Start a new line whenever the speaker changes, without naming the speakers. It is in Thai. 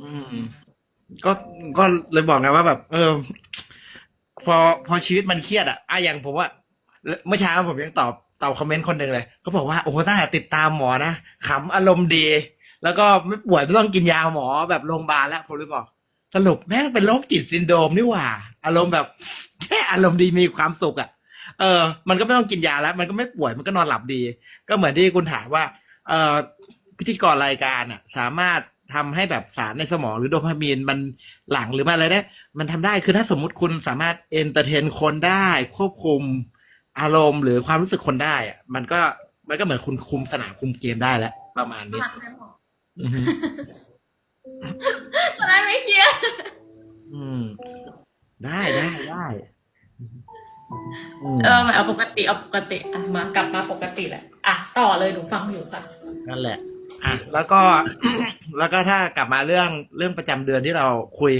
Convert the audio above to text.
อืม ก็ ก็เลยบอกไงว่าแบบ เออ พอ พอชีวิตมันเครียดอะอะอย่างผมว่า เมื่อเช้าผมยังตอบ ตอบคอมเมนต์คนหนึ่งเลยเขาบอกว่า โอ้โหตั้งแต่ติดตามหมอนะขำอารมณ์ดี แล้วก็ไม่ป่วยไม่ต้องกินยาหมอแบบโรงพยาบาลแล้ว ผมเลยบอกสรุปแม่งเป็นโรคจิตซินโดรมนี่หว่า อารมณ์แบบ แค่อารมณ์ดีมีความสุขอะเออ มันก็ไม่ต้องกินยาแล้ว มันก็ไม่ป่วยมันก็นอนหลับดี ก็เหมือนที่คุณถามว่า เออพิธีกรรายการอะสามารถ ทำให้แบบสารในสมองหรือโดพามีนมันหลั่งหรือมันอะไรได้มันทำได้คือถ้าสมมุติคุณสามารถเอนเตอร์เทนคนได้ ควบคุมอารมณ์หรือความรู้สึกคนได้อะมันก็มันก็เหมือนคุณคุมสนามคุมเกมได้แล้ว ประมาณนี้
รักไหมหมอ
อือฮึ
จะได้ไม่เครียด
อืม ได้ได้ได้อืม
เออมาเอาปกติเอาปกติอะมากลับมาปกติแหละอะต่อเลยหนูฟังอยู่ค่ะ
นั่นแหละ อะแล้วก็ แล้วก็ถ้ากลับมาเรื่องเรื่องประจำเดือนที่เราคุย